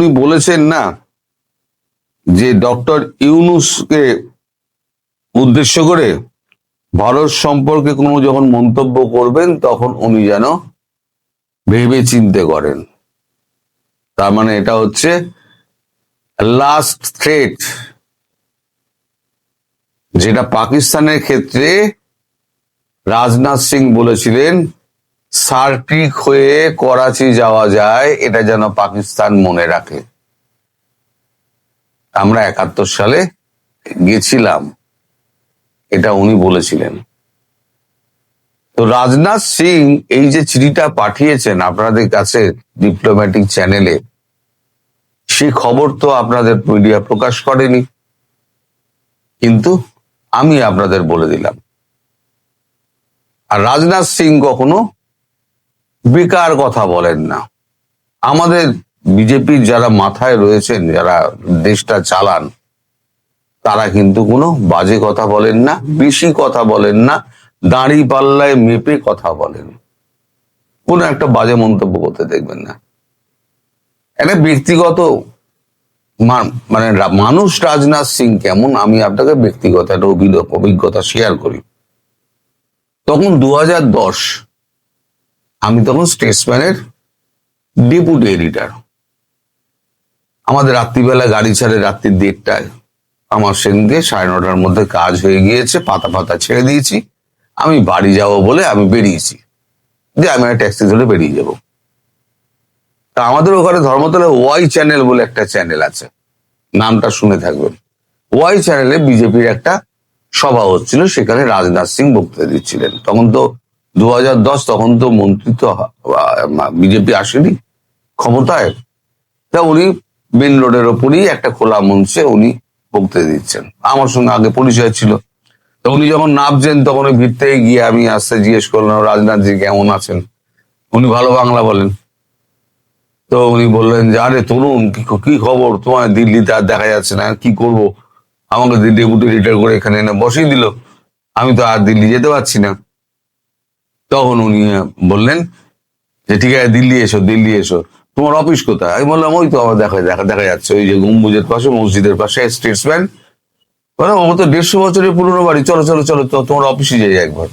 আপনি বলেছেন না যে ডক্টর ইউনুসকে উদ্দেশ্য করে ভারত সম্পর্কে কোনো যখন মন্তব্য করবেন, তখন উনি যেন ভেবে চিনতে করেন। তার মানে এটা হচ্ছে লাস্ট থ্রেট যেটা পাকিস্তানের ক্ষেত্রে রাজনাথ সিং বলেছিলেন সার্কিক হয়ে করাচি যাওয়া যায়, এটা যেন পাকিস্তান মনে রাখে। আমরা একাত্তর সালে গেছিলাম, এটা উনি বলেছিলেন। তো রাজনাথ সিং এই যে চিঠিটা পাঠিয়েছেন আপনাদের কাছে ডিপ্লোম্যাটিক চ্যানেলে সেই খবর তো আপনাদের মিডিয়া প্রকাশ করেনি। কিন্তু আমি আপনাদের বলে দিলাম। আর রাজনাথ সিং কখনো বেকার কথা বলেন না। আমাদের বিজেপির যারা মাথায় রয়েছেন, যারা দেশটা চালান, তারা কিন্তু কোনো বাজে কথা বলেন না, বেশি কথা বলেন না, দাঁড়ি পাল্লায় মেপে কথা বলেন। কোনো একটা বাজে মন্তব্য করতে দেখবেন না। একটা ব্যক্তিগত মানে মানুষ রাজনাথ সিং কেমন, আমি আপনাকে ব্যক্তিগত একটা অভিজ্ঞতা শেয়ার করি। তখন দু হাজার দশ আমি তখন স্টেটসম্যানের ডেপুটি এডিটার। আমাদের রাত্রিবেলা গাড়ি ছাড়ে রাত্রি দেড়টায়। আমার সেদিনকে সাড়ে নটার মধ্যে কাজ হয়ে গিয়েছে, পাতা পাতা ছেড়ে দিয়েছি। আমি বাড়ি যাব বলে আমি বেরিয়েছি। যে আমি একটা ট্যাক্সি ধরে বেরিয়ে যাব। তা আমাদের ওখানে ধর্মতলা ওয়াই চ্যানেল বলে একটা চ্যানেল আছে। নামটা শুনে থাকবেন। ওয়াই চ্যানেলে বিজেপির একটা সভা হচ্ছিল, সেখানে রাজনাথ সিং বক্তৃতা দিচ্ছিলেন। তখন তো দু তখন তো মন্ত্রী তো বিজেপি আসেনি, ক্ষমতায়। তা উনি মেন রোডের ওপরই একটা খোলা মঞ্চে উনি বক্তৃতা দিচ্ছেন। আমার সঙ্গে আগে পরিচয় ছিল। তো উনি যখন নামছেন তখন ওই ভিড় থেকে গিয়ে আমি আসতে জিজ্ঞেস করলাম, রাজনাথ রাজনাথজি কেমন আছেন? উনি ভালো বাংলা বলেন। তো উনি বললেন যে, আরে তরুণ, কি কি খবর? তোমার দিল্লিতে আর দেখা যাচ্ছে না, কি করব? আমাকে দিল্লি ডেপুটি রিটায়ার করে এখানে এনে বসিয়ে দিল। আমি তো আর দিল্লি যেতে পারছি না। তখন উনি বললেন যে ঠিক আছে দিল্লি এসো দিল্লি এসো। তোমার অফিস কোথায়? আমি বললাম, ওই তো আমার দেখা দেখা দেখা যাচ্ছে। ওই যে গম্বুজের পাশে, মসজিদের পাশে, স্টেটসম্যান। বলে ও তো দেড়শো বছরের পুরনো বাড়ি। চলো চলো চলো, তো তোমার অফিসে যাই একবার।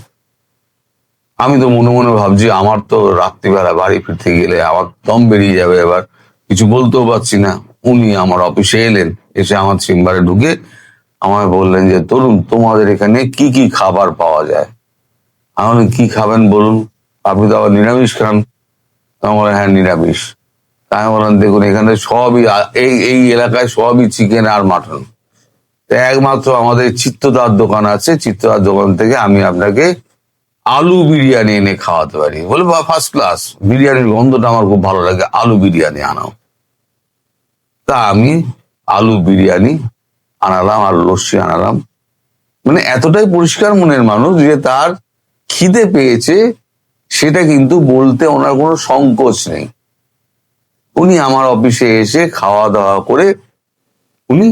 আমি তো মনে মনে ভাবছি, আমার তো রাত্রিবেলা বাড়ি ফিরতে গেলে আমার দম বেরিয়ে যাবে এবার। কিছু বলতেও পারছি না। উনি আমার অফিসে এলেন, এসে আমার চেম্বারে ঢুকে আমায় বললেন যে, তরুণ, তোমাদের এখানে কি কি খাবার পাওয়া যায়? আমি কি খাবেন বলুন? আপনি তো আবার নিরামিষ খান। আমি বললাম হ্যাঁ নিরামিষ। তাই আমি বললাম, দেখুন, এখানে সবই, এই এই এলাকায় সবই চিকেন আর মাটন একমাত্র আমাদের চিত্তদার দোকান আছে। চিত্তদার দোকান থেকে আমি আপনাকে আলু বিরিয়ানি এনে খাওয়াতে পারি। বলে, বা ফার্স্ট ক্লাস বিরিয়ানির গন্ধটা আমার খুব ভালো লাগে। আলু বিরিয়ানি আনাও। তা আমি আলু বিরিয়ানি আনালাম আর লস্যি আনালাম। মানে এতটাই পরিষ্কার মনের মানুষ যে তার খিদে পেয়েছে, সেটা কিন্তু বলতে ওনার কোনো সংকোচ নেই। উনি আমার অফিসে এসে খাওয়া দাওয়া করে উনি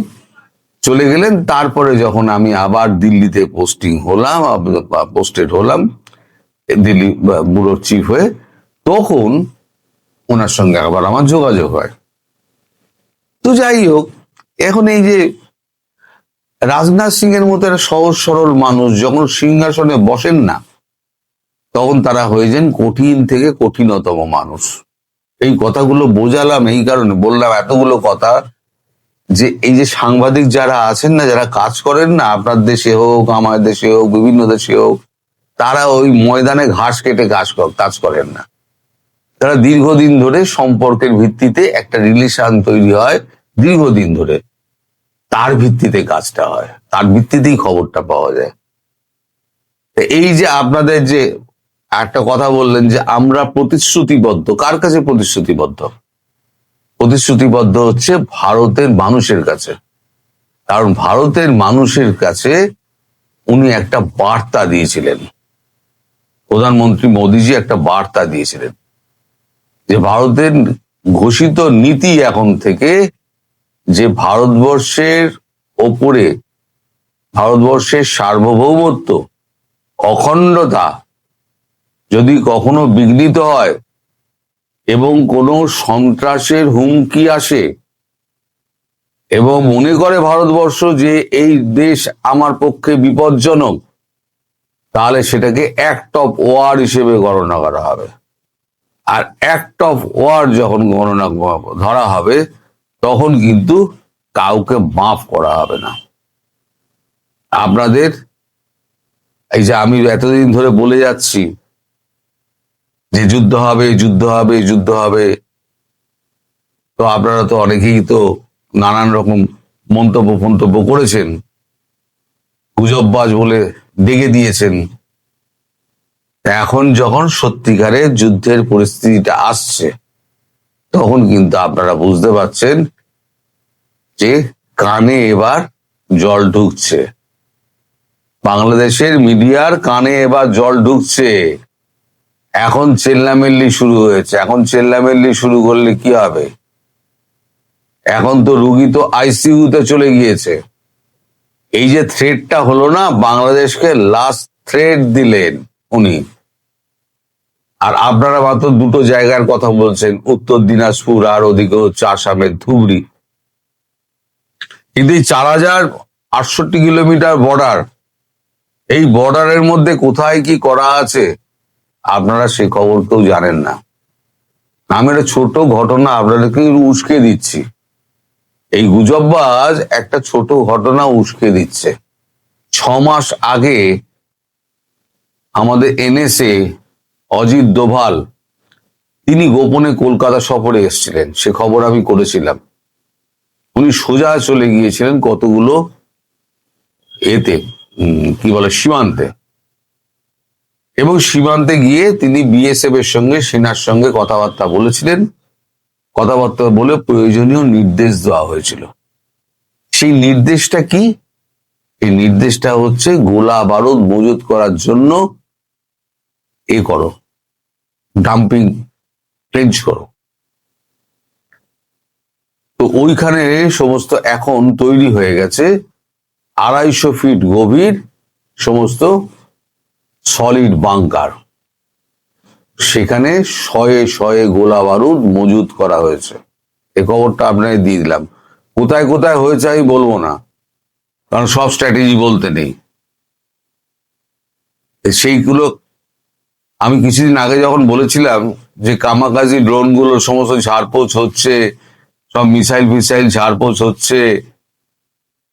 চলে গেলেন। তারপরে যখন আমি আবার দিল্লিতে পোস্টিং হলাম, পোস্টেড হলাম, দিল্লি ব্যুরো চিফ হয়ে, তখন ওনার সঙ্গে আবার আমার যোগাযোগ হয়। তো যাই হোক, এখন এই যে রাজনাথ সিং এর মতো একটা সহজ সরল মানুষ যখন সিংহাসনে বসেন না তখন তারা হয়ে যান কঠিন থেকে কঠিনতম মানুষ। এই কথাগুলো বোঝালাম এই কারণে, বললাম এতগুলো কথা যে এই যে সাংবাদিক যারা আছেন না, যারা কাজ করেন না, আপনার দেশে হোক, আমার দেশে হোক, বিভিন্ন দেশে হোক, তারা ওই ময়দানে ঘাস কেটে কাজ কাজ করেন না। তারা দীর্ঘদিন ধরে সম্পর্কের ভিত্তিতে একটা রিলেশন তৈরি হয়, দীর্ঘদিন ধরে। তার ভিত্তিতে কাজটা হয়, তার ভিত্তিতেই খবরটা পাওয়া যায়। এই যে আপনাদের যে একটা কথা বললেন যে আমরা প্রতিশ্রুতিবদ্ধ। কার কাছে প্রতিশ্রুতিবদ্ধ? প্রতিশ্রুতিবদ্ধ হচ্ছে ভারতের মানুষের কাছে। কারণ ভারতের মানুষের কাছে উনি একটা বার্তা দিয়েছিলেন। প্রধানমন্ত্রী মোদীজি একটা বার্তা দিয়েছিলেন যে ভারতের ঘোষিত নীতি এখন থেকে যে ভারতবর্ষের ওপরে, ভারতবর্ষের সার্বভৌমত্ব, অখণ্ডতা যদি কখনো বিঘ্নিত হয় এবং কোনো সন্ত্রাসের হুমকি আসে এবং মনে করে ভারতবর্ষ যে এই দেশ আমার পক্ষে বিপজ্জনক, তাহলে সেটাকে অ্যাক্ট অফ ওয়ার হিসেবে গণনা করা হবে। আর অ্যাক্ট অফ ওয়ার যখন গণনা ধরা হবে, তখন কিন্তু কাউকে মাফ করা হবে না। আপনাদের, এই যে আমি এতদিন ধরে বলে যাচ্ছি যে যুদ্ধ হবে যুদ্ধ হবে যুদ্ধ হবে। তো আপনারা তো অনেকেই তো নানান রকম মন্তব্য ফন্তব্য করেছেন, গুজববাজ বলে ডেকে দিয়েছেন। এখন যখন সত্যিকারে যুদ্ধের পরিস্থিতিটা আসছে, তখন কিন্তু আপনারা বুঝতে পারছেন যে কানে এবার জল ঢুকছে। বাংলাদেশের মিডিয়ার কানে এবার জল ঢুকছে। এখন চেল্লামেল্লি শুরু হয়েছে। এখন চেল্লামেল্লি শুরু করলে কি হবে? এখন তো রুগী তো আইসিইউতে চলে গিয়েছে। এই যে থ্রেডটা হলো না, বাংলাদেশকে লাস্ট থ্রেড দিলেন উনি। আর আপনারা মাত্র দুটো জায়গার কথা বলছেন, উত্তর দিনাজপুর আর ওদিকে হচ্ছে আসামের ধুবড়ি। কিন্তু এই চার হাজার আটষট্টি কিলোমিটার বর্ডার এই বর্ডারের মধ্যে কোথায় কি করা আছে? আপনারা সে খবর কেউ জানেন না। আমি একটা ছোট ঘটনা আপনাদেরকে উস্কে দিচ্ছি। এই গুজববাজ একটা ছোট ঘটনা উস্কে দিচ্ছে। ছ মাস আগে আমাদের এনএসএ অজিত দোভাল, তিনি গোপনে কলকাতা সফরে এসেছিলেন। সে খবর আমি করেছিলাম। উনি সোজা চলে গিয়েছিলেন কতগুলো এতে কি বলে, সীমান্তে। এবং সীমান্তে গিয়ে তিনি বিএসএফ এর সঙ্গে, সেনার সঙ্গে কথাবার্তা বলেছিলেন। কথাবার্তা বলে প্রয়োজনীয় নির্দেশ দেওয়া হয়েছিল। সেই নির্দেশটা কি? এই নির্দেশটা হচ্ছে গোলা বারুদ মজুত করার জন্য এ করো। ডাম্পিং ট্রেঞ্চ করো। তো ওইখানে সমস্ত এখন তৈরি হয়ে গেছে আড়াইশো ফিট গভীর সমস্ত সলিড বাংকার সেখানে শয়ে শয়ে গোলা বারুদ মজুত করা হয়েছে। এ খবরটা আপনাকে দিয়ে দিলাম। কোথায় কোথায় হয়েছে আমি বলব না, কারণ সব স্ট্র্যাটেজি বলতে নেই। সেইগুলো আমি কিছুদিন আগে যখন বলেছিলাম যে কামাকাজি ড্রোনগুলো সমস্ত ঝাড়পোছ হচ্ছে, সব মিসাইল ফিসাইল ঝাড়পোছ হচ্ছে,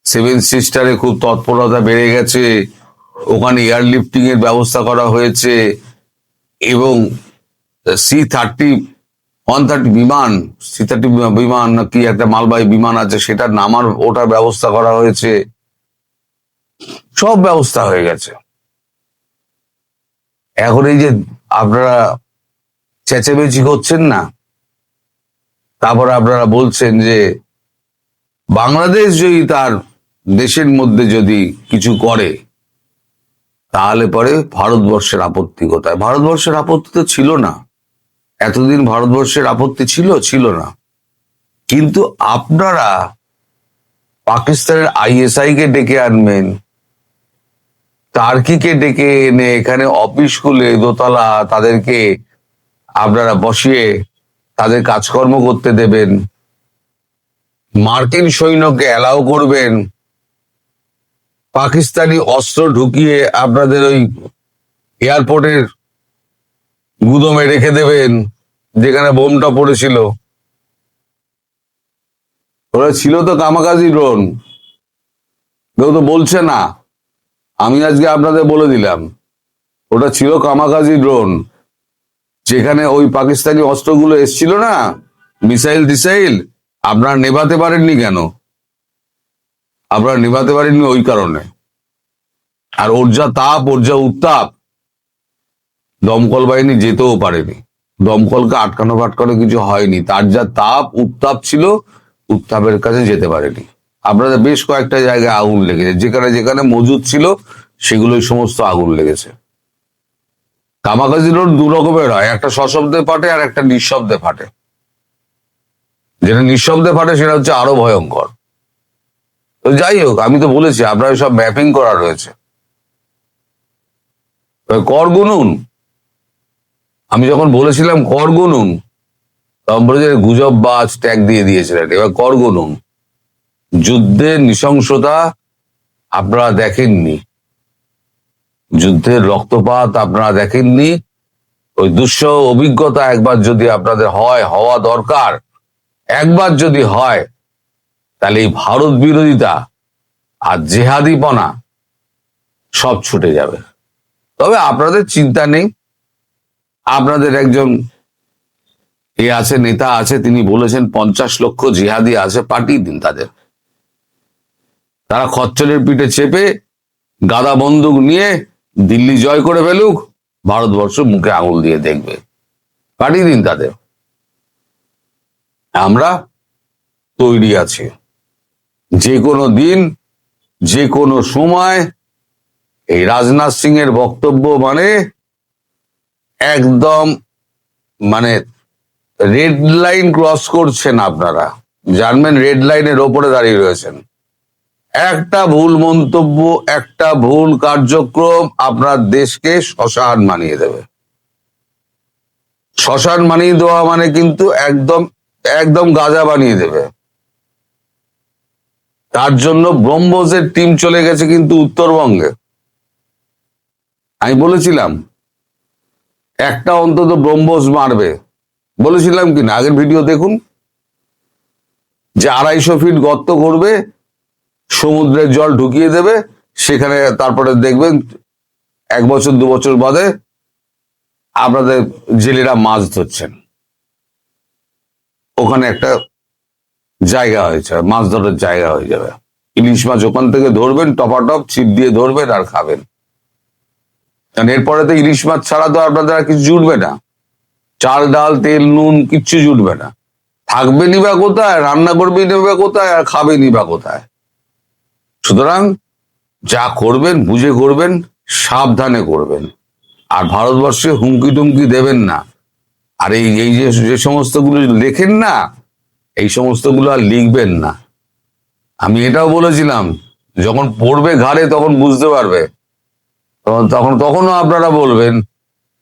সেভেন সিস্টারে খুব তৎপরতা বেড়ে গেছে ওখানে এয়ারলিফটিং এর ব্যবস্থা করা হয়েছে এবং সি থার্টি ওয়ান থার্টি বিমান সি থার্টি বিমান না কি একটা মালবাহী বিমান আছে সেটা নামার ওটার ব্যবস্থা করা হয়েছে। সব ব্যবস্থা হয়ে গেছে। এখন এই যে আপনারা চেঁচেমেচি করছেন না, তারপরে আপনারা বলছেন যে বাংলাদেশ যদি তার দেশের মধ্যে যদি কিছু করে তাহলে পরে ভারতবর্ষের আপত্তি কোথায়? ভারতবর্ষের আপত্তি তো ছিল না। এতদিন ভারতবর্ষের আপত্তি ছিল ছিল না। কিন্তু আপনারা পাকিস্তানের আইএসআই কে ডেকে আনবেন, টার্কিকে ডেকে এনে এখানে অফিস খুলে দোতলা তাদেরকে আপনারা বসিয়ে তাদের কাজকর্ম করতে দেবেন, মার্কিন সৈন্যকে অ্যালাউ করবেন পাকিস্তানি অস্ত্র ঢুকিয়ে আপনাদের ওই এয়ারপোর্টের গুদমে রেখে দেবেন, যেখানে বোমটা পড়েছিল। ওরা ছিল তো কামাকাজি ড্রোন। কেউ তো বলছে না। আমি আজকে আপনাদের বলে দিলাম, ওটা ছিল কামাকাজি ড্রোন। যেখানে ওই পাকিস্তানি অস্ত্রগুলো এসছিল না? মিসাইল টিসাইল আপনারা নেভাতে পারেননি কেন? আপনারা নেভাতে পারেননি ওই কারণে। আর ওর যা তাপ ওর যা উত্তাপ, দমকল বাহিনী যেতেও পারেনি। দমকলকে আটকানো ফাটকানো কিছু হয়নি। তার যা তাপ, উত্তাপ ছিল, উত্তাপের কাছে যেতে পারেনি। আপনাদের বেশ কয়েকটা জায়গায় আগুন লেগেছে। যেখানে যেখানে মজুদ ছিল, সেগুলোই সমস্ত আগুন লেগেছে। কামাকাজি রোড দু রকমের হয়। একটা সশব্দে ফাটে আর একটা নিঃশব্দে ফাটে। যেটা নিঃশব্দে ফাটে, সেটা হচ্ছে আরও ভয়ঙ্কর। তো যাই হোক, আমি তো বলেছি, আপনার সব ম্যাপিং করা রয়েছে। কর গুনুন। আমি যখন বলেছিলাম কর গুনুন যে গুজব বাজ ট্যাগ দিয়ে দিয়েছিলেন। এবার কর গুনুন। যুদ্ধের নৃশংসতা আপনারা দেখেননি। যুদ্ধের রক্তপাত আপনারা দেখেননি। ওই দুঃসহ অভিজ্ঞতা একবার যদি আপনাদের হয়, হওয়া দরকার। একবার যদি হয় তাহলে এই ভারত বিরোধিতা আর জেহাদিপনা সব ছুটে যাবে। তবে আপনাদের চিন্তা নেই। আপনাদের একজন এ আছে, নেতা আছে, তিনি বলেছেন পঞ্চাশ লক্ষ জিহাদি আছে, পাঠিয়ে দিন তাদের। তারা খচ্চরের পিঠে চেপে গাদা বন্দুক নিয়ে দিল্লি জয় করে ফেলুক, ভারতবর্ষ মুখে আঙুল দিয়ে দেখবে। পাঠিয়ে দিন তাদের। আমরা তৈরি আছি। যে কোনো দিন যে কোনো সময়, এই রাজনাথ সিং এর বক্তব্য মানে একদম মানে রেড লাইন ক্রস করছেন আপনারা। জানবেন রেড লাইনের ওপরে দাঁড়িয়ে রয়েছেন। একটা ভুল মন্তব্য, একটা ভুল কার্যক্রম আপনার দেশকে শ্মশান মানিয়ে দেবে। শ্মশান মানিয়ে দেওয়া মানে কিন্তু একদম একদম গাজা বানিয়ে দেবে। তার জন্য ব্রহ্মসের টিম চলে গেছে কিন্তু উত্তরবঙ্গে। আমি বলেছিলাম, একটা অন্তত ব্রহ্মস মারবে। বলেছিলাম কি না? আগের ভিডিও দেখুন। যে আড়াইশো ফিট গর্ত করবে, সমুদ্রের জল ঢুকিয়ে দেবে, সেখানে তারপরে দেখবেন এক বছর, দু বছর বাদে আপনাদের জেলেরা মাছ ধরছেন। ওখানে একটা জায়গা হয়েছে মাছ ধরার জায়গা হয়ে যাবে। ইলিশ মাছ ওখান থেকে ধরবেন, টপাটপ, ছিপ দিয়ে ধরবেন আর খাবেন। কারণ এরপরে তো ইলিশ মাছ ছাড়া তো আপনাদের আর কিছু জুটবে না। চাল, ডাল, তেল, নুন, কিচ্ছু জুটবে না। থাকবে নিবা কোথায়, রান্না করবে নিবা কোথায় আর খাবে নিবা কোথায়। সুতরাং যা করবেন, বুঝে করবেন, সাবধানে করবেন। আর ভারতবর্ষে হুমকি টুমকি দেবেন না। আর এই এই যে যে সমস্তগুলো লেখেন না এই সমস্তগুলো আর লিখবেন না। আমি এটাও বলেছিলাম, যখন পড়বে ঘাড়ে তখন বুঝতে পারবে। তখন তখন তখনও আপনারা বলবেন,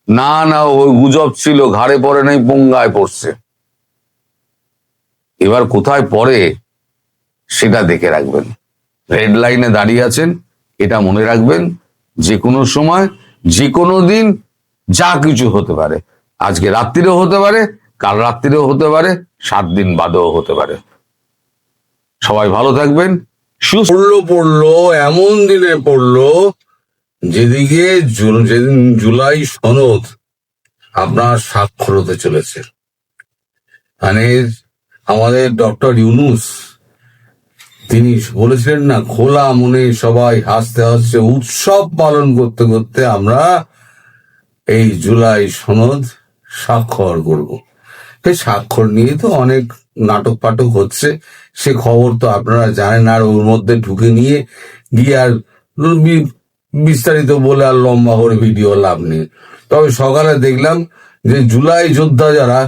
না না, ওই গুজব ছিল, ঘাড়ে পড়ে নাই, পঙ্গায় পড়ছে। এবার কোথায় পড়ে, সেটা দেখে রাখবেন। রেড লাইনে দাঁড়িয়ে আছেন, এটা মনে রাখবেন, যে কোনো সময়, যে কোনো দিন যা কিছু হতে পারে। আজকে রাত্রিরেও হতে পারে কাল রাত্রিরেও হতে পারে, সাত দিন বাদেও হতে পারে। সবাই ভালো থাকবেন পড়ল পড়ল, এমন দিনে পড়ল, যেদিকে যেদিন জুলাই সনদ আপনার স্বাক্ষর হতে চলেছে। মানে আমাদের ডক্টর ইউনুস, তিনি বলেছিলেন না, খোলা মনে সবাই হাসতে হাসতে উৎসব পালন করতে করতে আমরা এই জুলাই সনদ স্বাক্ষর করব। সেই স্বাক্ষর নিয়ে তো অনেক নাটক পাটক হচ্ছে। সে খবর তো আপনারা জানেন, আর ওর মধ্যে ঢুকে নিয়ে গিয়ে আর বিস্তারিত বলে আর লম্বা করে ভিডিও লাভ নেই। তবে সকালে দেখলাম যে জুলাই যোদ্ধা যারা,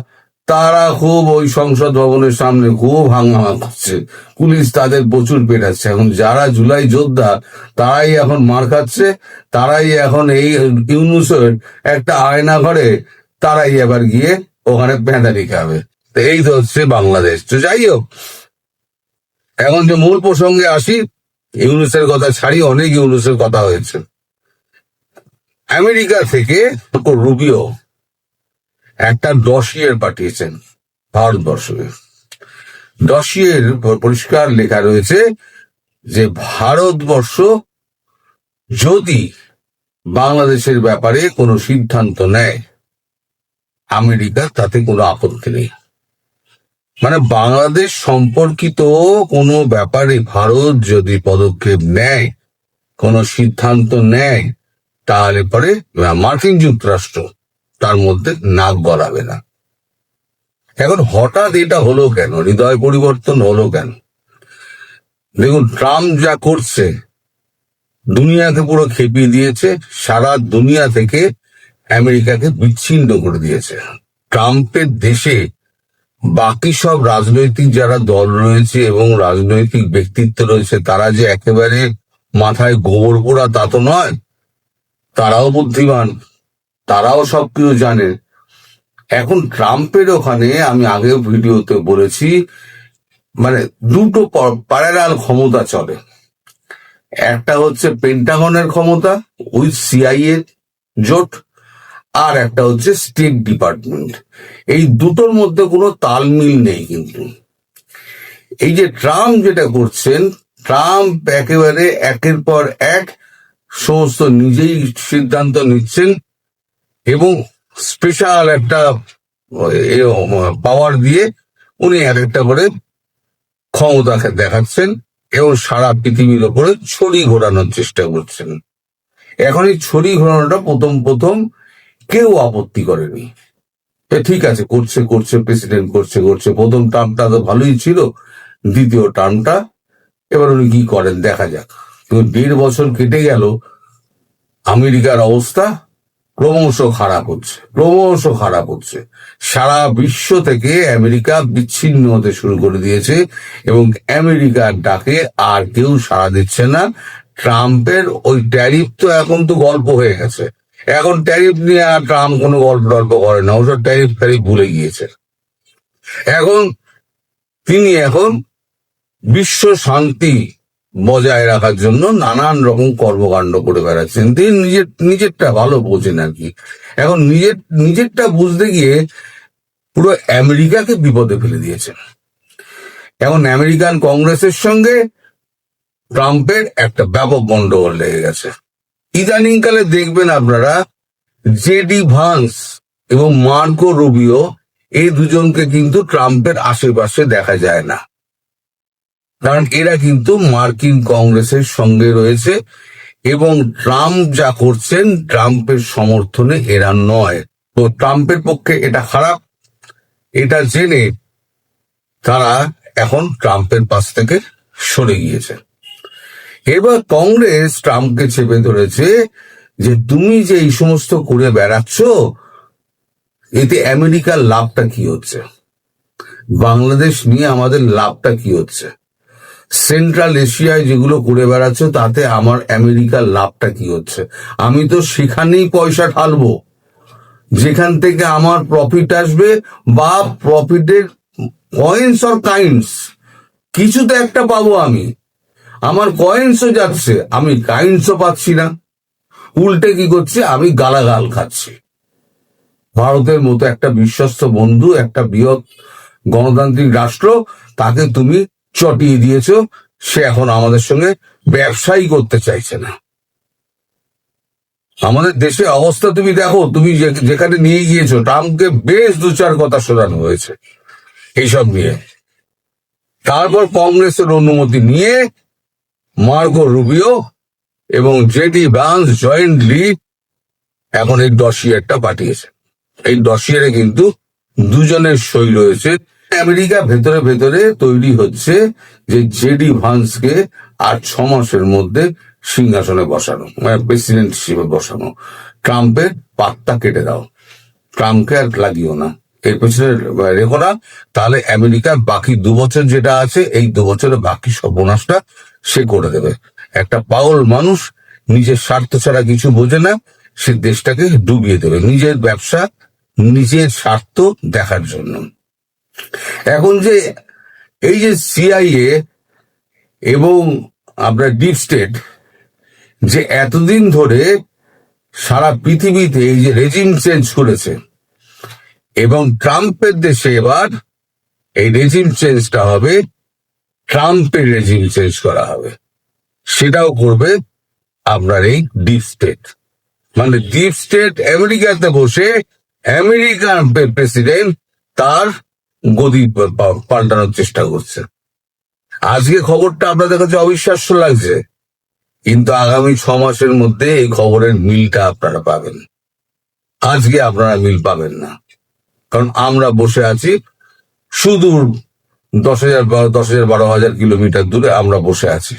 তারা খুব ওই সংসদ ভবনের সামনে খুব হাঙ্গামা করছে। পুলিশ তাদের প্রচুর পেটাচ্ছে। এখন যারা জুলাই যোদ্ধা, তারাই এখন মার খাচ্ছে, তারাই এখন এই ইউনুসের একটা আয়না ঘরে তারাই এবার গিয়ে ওখানে পেঁদানি খাবে তো এই তো হচ্ছে বাংলাদেশ। তো যাই হোক, এখন যে মূল প্রসঙ্গে আসি, ইউনুসের কথা ছাড়ি অনেক ইউনুসের কথা হয়েছে। আমেরিকা থেকে রুবিও একটা ডসিয়ের পাঠিয়েছেন ভারতবর্ষকে। ডসিয়ের পরিষ্কার লেখা রয়েছে যে ভারতবর্ষ যদি বাংলাদেশের ব্যাপারে কোনো সিদ্ধান্ত নেয় আমেরিকা, তাতে কোনো আপত্তি নেই। মানে বাংলাদেশ সম্পর্কিত কোনো ব্যাপারে ভারত যদি পদক্ষেপ নেয়, কোনো সিদ্ধান্ত নেয়, তাহলে পরে মার্কিন যুক্তরাষ্ট্র তার মধ্যে নাক গলাবে না। এখন হঠাৎ এটা হলো কেন? হৃদয় পরিবর্তন হলো কেন? দেখুন, ট্রাম্প যা করছে, দুনিয়াকে পুরো খেপিয়ে দিয়েছে, সারা দুনিয়া থেকে আমেরিকাকে বিচ্ছিন্ন করে দিয়েছে। ট্রাম্পের দেশে বাকি সব রাজনৈতিক যারা দল রয়েছে এবং রাজনৈতিক ব্যক্তিত্ব রয়েছে, তারা যে একেবারে মাথায় গোবর পোড়া তা তো নয়। তারাও বুদ্ধিমান, তারাও সবকিছু জানে। এখন ট্রাম্পের ওখানে আমি আগেও ভিডিওতে বলেছি মানে দুটো প্যারালাল ক্ষমতা চলে। একটা হচ্ছে পেন্টাগনের ক্ষমতা উইথ সিআইএ জোট আর একটা হচ্ছে স্টেট ডিপার্টমেন্ট এই দুটোর মধ্যে কোনো তালমিল নেই কিন্তু। এই যে ট্রাম্প যেটা করছেন, ট্রাম্প একেবারে একের পর এক সমস্ত নিজেই সিদ্ধান্ত নিচ্ছেন এবং স্পেশাল একটা পাওয়ার দিয়ে উনি এক একটা করে ক্ষমতাকে দেখাচ্ছেন এবং সারা পৃথিবীর ওপরে ছড়ি ঘোরানোর চেষ্টা করছেন। এখন এই ছড়ি ঘোরানোটা প্রথম প্রথম কেউ আপত্তি করেনি। ঠিক আছে, করছে করছে প্রেসিডেন্ট করছে করছে, প্রথম টার্মটা তো ভালোই ছিল, দ্বিতীয় টার্মটা এবার উনি কি করেন দেখা যাক। দেড় বছর কেটে গেল, আমেরিকার অবস্থা ক্রমশ খারাপ হচ্ছে, ক্রমশ খারাপ হচ্ছে। সারা বিশ্ব থেকে আমেরিকা বিচ্ছিন্ন হতে শুরু করে দিয়েছে, এবং আমেরিকার ডাকে আর কেউ সাড়া দিচ্ছে না। ট্রাম্পের ওই ট্যারিফ তো এখন তো গল্প হয়ে গেছে। এখন ট্যারিফ নিয়ে আর ট্রাম্প কোনো গল্প টল্প করে না ওসব ট্যারিফ ট্যারিফ ভুলে গিয়েছে। এখন তিনি এখন বিশ্ব শান্তি বজায় রাখার জন্য নানান রকম কর্মকাণ্ড করে বেড়াচ্ছেন। তিনি নিজের, নিজেরটা ভালো বোঝেন আর কি। এখন নিজের, নিজেরটা বুঝতে গিয়ে পুরো আমেরিকাকে বিপদে ফেলে দিয়েছেন। এখন আমেরিকান কংগ্রেসের সঙ্গে ট্রাম্পের একটা ব্যাপক গন্ডগোল লেগে গেছে। ইদানিংকালে দেখবেন আপনারা জেডি ভান্স এবং মার্কো রুবিও এই দুজনকে কিন্তু ট্রাম্পের আশেপাশে দেখা যায় না। কারণ এরা কিন্তু মার্কিন কংগ্রেসের সঙ্গে রয়েছে এবং ট্রাম্প যা করছেন ট্রাম্পের সমর্থনে এরা নয়। তো ট্রাম্পের পক্ষে এটা খারাপ। এটা জেনে তারা এখন ট্রাম্পের পাশ থেকে সরে গিয়েছে এবার কংগ্রেস ট্রাম্পকে চেপে ধরেছে যে তুমি যে এই সমস্ত করে বেড়াচ্ছ, এতে আমেরিকার লাভটা কি হচ্ছে? বাংলাদেশ নিয়ে আমাদের লাভটা কি হচ্ছে? সেন্ট্রাল এশিয়ায় যেগুলো করে বেড়াচ্ছ, তাতে আমার আমেরিকার লাভটা কি হচ্ছে? আমি তো সেখানেই পয়সা ঢালবো। যেখান থেকে আমার প্রফিট আসবে বা প্রফিটের কয়েন্স অর কাইন্ডস কিছু তো একটা পাবো আমি। আমার কয়েন্সও যাচ্ছে, আমি কাইন্ডসও পাচ্ছি না। উল্টে কি করছে? আমি গালাগাল খাচ্ছি। ভারতের মতো একটা বিশ্বস্ত বন্ধু, একটা বৃহৎ গণতান্ত্রিক রাষ্ট্র, তাকে তুমি চটিয়ে দিয়েছ, সে এখন আমাদের সঙ্গে ব্যবসাই করতে চাইছে না। আমাদের দেশে অবস্থা তুমি দেখো, তুমি যেখানে নিয়ে গিয়েছো, ট্রাম্পকে বেশ দু চার কথা শোনানো হয়েছে। এইসব নিয়ে। তারপর কংগ্রেসের অনুমতি নিয়ে মার্গো রুবিও এবং জেডি ব্যান্স জয়েন্টলি এখন এই ডসিয়ারটা পাঠিয়েছে। এই ডসিয়ারে কিন্তু দুজনের সই রয়েছে। আমেরিকা ভেতরে ভেতরে তৈরি হচ্ছে যে জেডি ভান্সকে আর ছ মাসের মধ্যে সিংহাসনে বসানো মানে প্রেসিডেন্ট হিসেবে বসানো। ট্রাম্পের পাত্তা কেটে দাও। ট্রাম্পকে আর লাগিও না। এর পেছনে রেখো না। তাহলে আমেরিকার বাকি দু বছর যেটা আছে, এই দু বছরের বাকি সর্বনাশটা সে করে দেবে। একটা পাগল মানুষ নিজের স্বার্থ ছাড়া কিছু বোঝে না, সে দেশটাকে ডুবিয়ে দেবে নিজের ব্যবসা, নিজের স্বার্থ দেখার জন্য। এখন যে এই যে সিআইএ এবং আপনার ডিপ স্টেট যে এতদিন ধরে সারা পৃথিবীতে এই যে রেজিম চেঞ্জ করেছে, এবং ট্রাম্পের দেশে এবার এই রেজিম চেঞ্জটা হবে ট্রাম্পের রেজিম চেঞ্জ করা হবে। সেটাও করবে আপনার এই ডিপ স্টেট মানে ডিপ স্টেট আমেরিকাতে বসে আমেরিকান প্রেসিডেন্ট তার গদি পাল্টানোর চেষ্টা করছে। আজকে খবরটা আপনাদের কাছে অবিশ্বাস্য লাগছে, কিন্তু আগামী ছ মাসের মধ্যে এই খবরের মিলটা আপনারা পাবেন। আজকে আপনারা মিল পাবেন না। কারণ আমরা বসে আছি সুদূর দশ হাজার দশ হাজার বারো হাজার কিলোমিটার দূরে আমরা বসে আছি।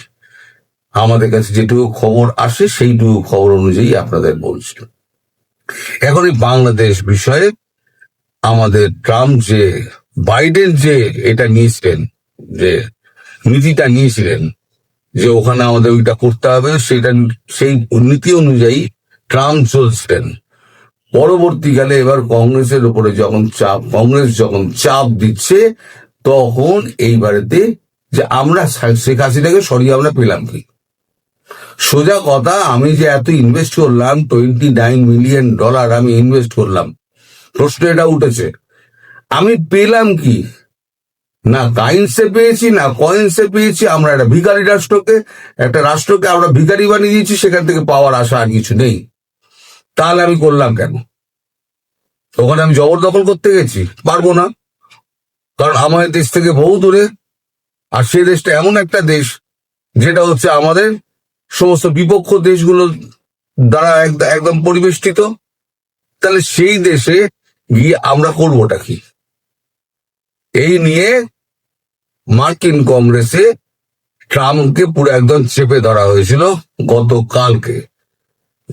আমাদের কাছে যেটুকু খবর আসে, সেইটুকু খবর অনুযায়ী আপনাদের বলছিল এখন এই বাংলাদেশ বিষয়ে আমাদের ট্রাম্প যে, বাইডেন যে এটা নিয়েছিলেন, যে নীতিটা নিয়েছিলেন, যে ওখানে আমাদের ওইটা করতে হবে, সেটা, সেই নীতি অনুযায়ী ট্রাম্প চলছিলেন। পরবর্তীকালে এবার কংগ্রেসের উপরে যখন চাপ, কংগ্রেস যখন চাপ দিচ্ছে তখন এইবারেতে যে আমরা শেখ হাসিনাকে সরিয়ে আমরা পেলাম কি? সোজা কথা, আমি যে এত ইনভেস্ট করলাম টোয়েন্টি নাইন মিলিয়ন ডলার আমি ইনভেস্ট করলাম। প্রশ্ন এটা উঠেছে। আমি পেলাম কি? না কাইন্সে পেয়েছি, না কয়েন্সে পেয়েছি, আমরা একটা ভিখারি রাষ্ট্রকে, একটা রাষ্ট্রকে আমরা ভিখারি বানিয়ে দিয়েছি, সেখান থেকে পাওয়ার আশা আর কিছু নেই। তাহলে আমি করলাম কেন? ওখানে আমি জবরদখল করতে গেছি, পারব না। কারণ আমাদের দেশ থেকে বহু দূরে, আর সেই দেশটা এমন একটা দেশ যেটা হচ্ছে আমাদের সমস্ত বিপক্ষ দেশগুলো দ্বারা একদ- একদম পরিবেষ্টিত। তাহলে সেই দেশে গিয়ে আমরা করবোটা কি? এই নিয়ে মার্কিন কংগ্রেসে ট্রাম্পকে পুরো একদম চেপে ধরা হয়েছিল গতকালকে।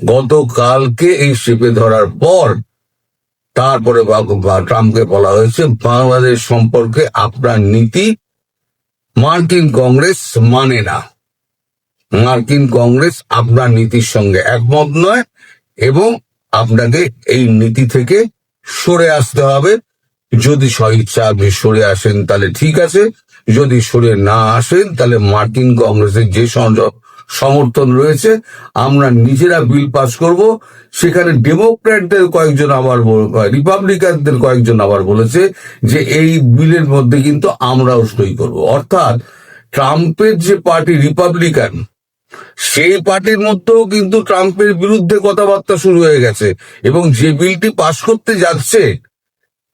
গতকালকে এই চেপে ধরার পর তারপরে ট্রাম্পকে বলা হয়েছে, বাংলাদেশ সম্পর্কে আপনার নীতি মার্কিন কংগ্রেস মানে না। মার্কিন কংগ্রেস আপনার নীতির সঙ্গে একমত নয় এবং আপনাকে এই নীতি থেকে সরে আসতে হবে। যদি স্বইচ্ছা আপনি সরে আসেন, তাহলে ঠিক আছে। যদি সরে না আসেন, তাহলে মার্কিন কংগ্রেসের যে সমর্থন রয়েছে। আমরা নিজেরা বিল পাস করব। সেখানে ডেমোক্র্যাটদের কয়েকজন আবার বল- রিপাবলিকানদের কয়েকজন আবার বলেছে যে এই বিলের মধ্যে কিন্তু আমরাও সই করব। অর্থাৎ ট্রাম্পের যে পার্টি রিপাবলিকান, সেই পার্টির মধ্যেও কিন্তু ট্রাম্পের বিরুদ্ধে কথাবার্তা শুরু হয়ে গেছে এবং যে বিলটি পাশ করতে যাচ্ছে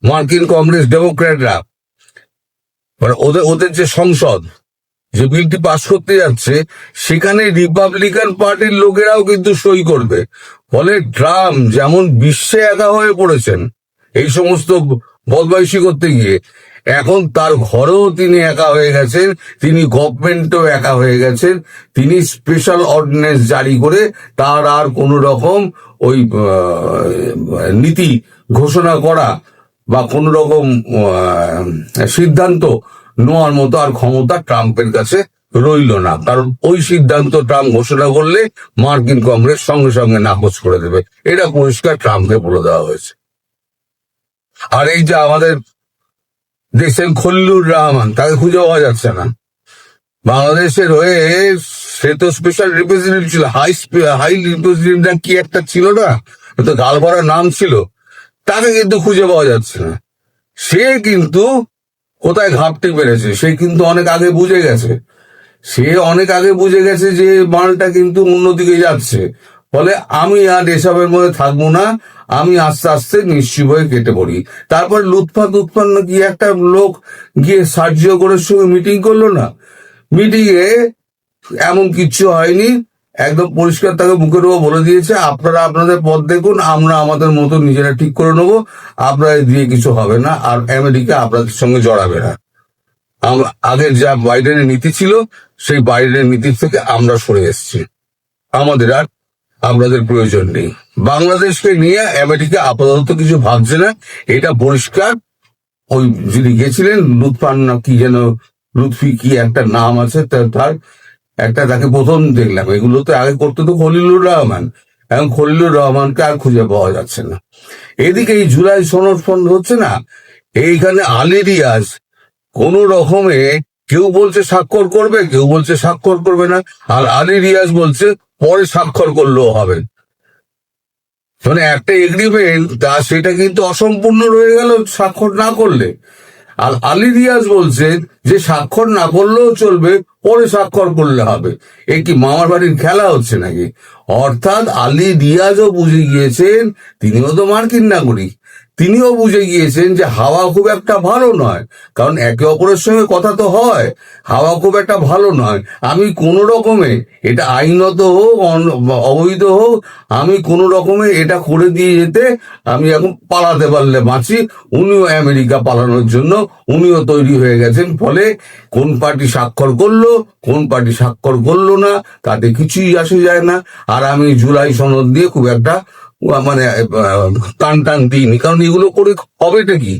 মার্কিন কংগ্রেস ডেমোক্র্যাটরা মানে ওদের ওদের যে সংসদ যে বিলটি পাশ করতে যাচ্ছে, সেখানে রিপাবলিকান পার্টির লোকেরাও কিন্তু সই করবে। ফলে ট্রাম্প যেমন বিশ্বে একা হয়ে পড়েছেন, এই সমস্ত বদমাইশি করতে গিয়ে, এখন তার ঘরেও তিনি একা হয়ে গেছেন, তিনি গভর্নমেন্টও একা হয়ে গেছেন, তিনি স্পেশাল অর্ডিন্যান্স জারি করে তার আর কোন রকম ওই নীতি ঘোষণা করা বা কোন রকম সিদ্ধান্ত নেওয়ার মতো আর ক্ষমতা ট্রাম্পের কাছে রইল না। কারণ ওই সিদ্ধান্ত ট্রাম্প ঘোষণা করলে মার্কিন কংগ্রেস সঙ্গে সঙ্গে নাকচ করে দেবে। এটা পরিষ্কার ট্রাম্পকে বলে দেওয়া হয়েছে। আর এই যে আমাদের দেখছেন খল্লুর রহমান, তাকে খুঁজে পাওয়া যাচ্ছে না। বাংলাদেশের হয়ে সে তো স্পেশাল রিপ্রেজেন্টেটিভ ছিল। হাই হাই রিপ্রেজেন্টেটিভ না কি একটা ছিল না? তো গালভরা নাম ছিল। তাকে কিন্তু খুঁজে পাওয়া যাচ্ছে না। সে কিন্তু কোথায় ঘাপটি বেড়েছে সে কিন্তু অনেক আগে বুঝে গেছে। সে অনেক আগে বুঝে গেছে যে মালটা কিন্তু অন্যদিকে যাচ্ছে। ফলে আমি আর এসবের মধ্যে থাকব না। আমি আস্তে আস্তে নিশ্চিত হয়ে কেটে পড়ি। তারপর লুৎফাত উৎপন্ন কি একটা লোক গিয়ে সার্জিও করে সঙ্গে মিটিং করল না? মিটিং এ এমন কিচ্ছু হয়নি। একদম পরিষ্কার তাকে মুখের উপর বলে দিয়েছে। আপনারা আপনাদের পথ দেখুন, আমরা আমাদের মতো নিজেরা ঠিক করে নেব। আপনাদের দিয়ে কিছু হবে না, আর আমেরিকা আপনাদের সঙ্গে জড়াবে না। আমরা আগের যা বাইডেনের নীতি ছিল, সেই বাইডেনের নীতি থেকে আমরা সরে এসেছি। আমাদের আর আপনাদের প্রয়োজন নেই। বাংলাদেশকে নিয়ে আমেরিকা আপাতত কিছু ভাবছে না। এটা পরিষ্কার। ওই যিনি গেছিলেন লুৎফান না কি যেন, লুৎফি কি একটা নাম আছে তার একটা তাকে প্রথম দেখলাম। এগুলো তো আগে করতে তো খলিলুর রহমান। এখন খলিলুর রহমানকে আর খুঁজে পাওয়া যাচ্ছে না। এদিকে এই জুলাই সনদ হচ্ছে না, এইখানে আলী রিয়াজ কোন রকমে কেউ বলছে স্বাক্ষর করবে, কেউ বলছে স্বাক্ষর করবে না, আর আলী রিয়াজ বলছে পরে স্বাক্ষর করলেও হবে। মানে একটা এগ্রিমেন্ট তা সেটা কিন্তু অসম্পূর্ণ রয়ে গেল স্বাক্ষর না করলে। আর আলী রিয়াজ বলছেন যে স্বাক্ষর না করলেও চলবে, পরে স্বাক্ষর করলে হবে। এ কি মামার বাড়ির খেলা হচ্ছে নাকি? অর্থাৎ আলী রিয়াজও বুঝে গিয়েছেন, তিনিও তো মার্কিন নাগরিক। তিনিও বুঝে গিয়েছেন যে হাওয়া খুব একটা ভালো নয়। কারণ একে অপরের সঙ্গে কথা তো হয়, হাওয়া খুব একটা ভালো নয়। আমি কোনো রকমে এটা আইনত হোক অবৈধ হোক, আমি কোনো রকমে এটা করে দিয়ে যেতে আমি এখন পালাতে পারলে বাঁচি। উনিও আমেরিকা পালানোর জন্য, উনিও তৈরি হয়ে গেছেন। ফলে কোন পার্টি স্বাক্ষর করল, কোন পার্টি স্বাক্ষর করল না, তাতে কিছুই আসে যায় না। আর আমি জুলাই সনদ দিয়ে খুব একটা মানে টান টান দিইনি। কারণ এগুলো করে হবেটা কি?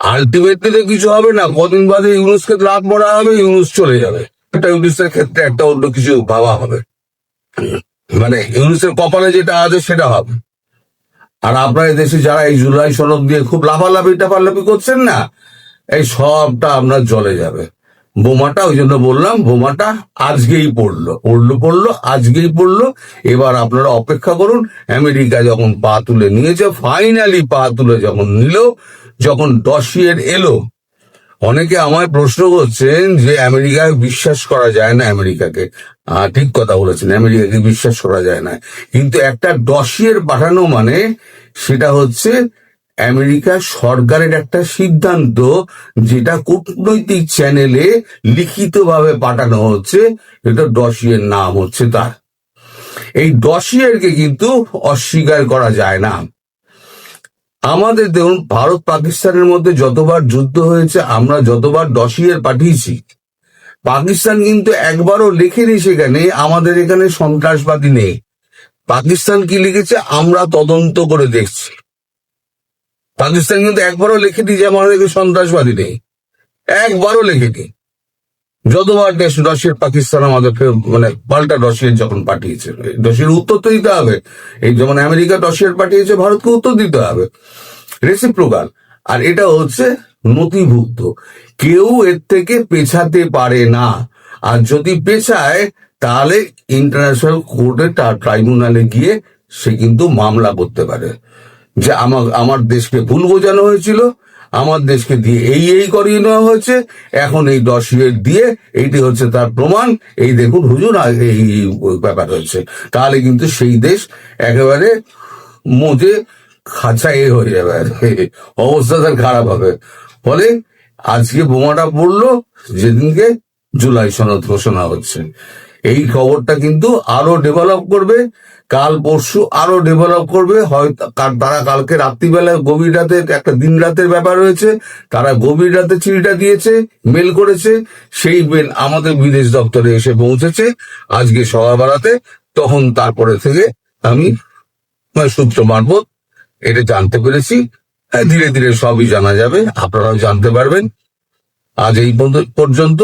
আলটিমেটলি তো কিছু হবে না। কদিন বাদে ইউনুসকে রাত মরা হবে, ইউনুস চলে যাবে। একটা ইউনুসের ক্ষেত্রে একটা অন্য কিছু ভাবা হবে। মানে ইউনুসের কপালে যেটা আছে সেটা হবে। আর আপনার দেশে যারা এই জুলাই সনদ দিয়ে খুব লাফালাফি টাফালাফি করছেন না, এই সবটা আপনার জলে যাবে। বোমাটা, ওই জন্য বললাম বোমাটা আজকেই পড়ল পড়ল পড়ল, আজকেই পড়ল। এবার আপনারা অপেক্ষা করুন, আমেরিকা যখন পা তুলে নিয়েছে ফাইনালি পা তুলে যখন নিল, যখন ডসিয়ের এলো, অনেকে আমায় প্রশ্ন করছেন যে আমেরিকায় বিশ্বাস করা যায় না আমেরিকাকে। ঠিক কথা বলেছেন, আমেরিকাকে বিশ্বাস করা যায় না। কিন্তু একটা ডসিয়ের পাঠানো মানে সেটা হচ্ছে আমেরিকা সরকারের একটা সিদ্ধান্ত যেটা কূটনৈতিক চ্যানেলে লিখিতভাবে পাঠানো হচ্ছে এটা ডসিয়ের নাম হচ্ছে তার। এই ডসিয়েরকে কিন্তু অস্বীকার করা যায় না। আমাদের দেখুন, ভারত পাকিস্তানের মধ্যে যতবার যুদ্ধ হয়েছে, আমরা যতবার ডসিয়ের পাঠিয়েছি, পাকিস্তান কিন্তু একবারও লেখেনি সেখানে, আমাদের এখানে সন্ত্রাসবাদী নেই। পাকিস্তান কি লিখেছে? আমরা তদন্ত করে দেখছি। পাকিস্তান কিন্তু একবারও লেখেনি যে আমাদের সন্ত্রাসবাদী নেই। একবারও লেখেনি। যতবার দেশ রাশিয়ার পাকিস্তান আমাদের মানে পাল্টা রাশিয়ার যখন পাঠিয়েছে রাশিয়ার উত্তর তো দিতে হবে। এই যেমন আমেরিকা রাশিয়ার পাঠিয়েছে, ভারতকে উত্তর দিতে হবে। রেসিপ্রোকাল আর এটা হচ্ছে নথিভুক্ত। কেউ এর থেকে পেছাতে পারে না। আর যদি পেছায়, তাহলে ইন্টারন্যাশনাল কোর্টে ট্রাইব্যুনালে গিয়ে সে কিন্তু মামলা করতে পারে। যে আমার আমার দেশকে ভুল বোঝানো হয়েছিল, আমার দেশকে দিয়ে এই এই করিয়ে নেওয়া হয়েছে, এখন এই ডসিয়েট দিয়ে এইটি হচ্ছে তার প্রমাণ, এই দেখুন হুজুর এই ব্যাপার হয়েছে। তাহলে কিন্তু সেই দেশ একেবারে মোজে খাঁচা এ হয়ে যাবে। অবস্থা তার খারাপ হবে। ফলে আজকে বোমাটা পড়ল, যেদিনকে জুলাই সনদ ঘোষণা হচ্ছে। এই খবরটা কিন্তু আরও ডেভেলপ করবে কাল পরশু আরও ডেভেলপ করবে। হয়তো তারা কালকে রাত্রিবেলা গভীর রাতে একটা দিন রাতের ব্যাপার রয়েছে। তারা গভীর রাতে চিঠিটা দিয়েছে মেল করেছে। সেই মেল আমাদের বিদেশ দপ্তরে এসে পৌঁছেছে। আজকে সকালবেলাতে তখন তারপরে থেকে আমি সূত্র মারফত এটা জানতে পেরেছি। ধীরে ধীরে সবই জানা যাবে। আপনারাও জানতে পারবেন। আজ এই পর্যন্ত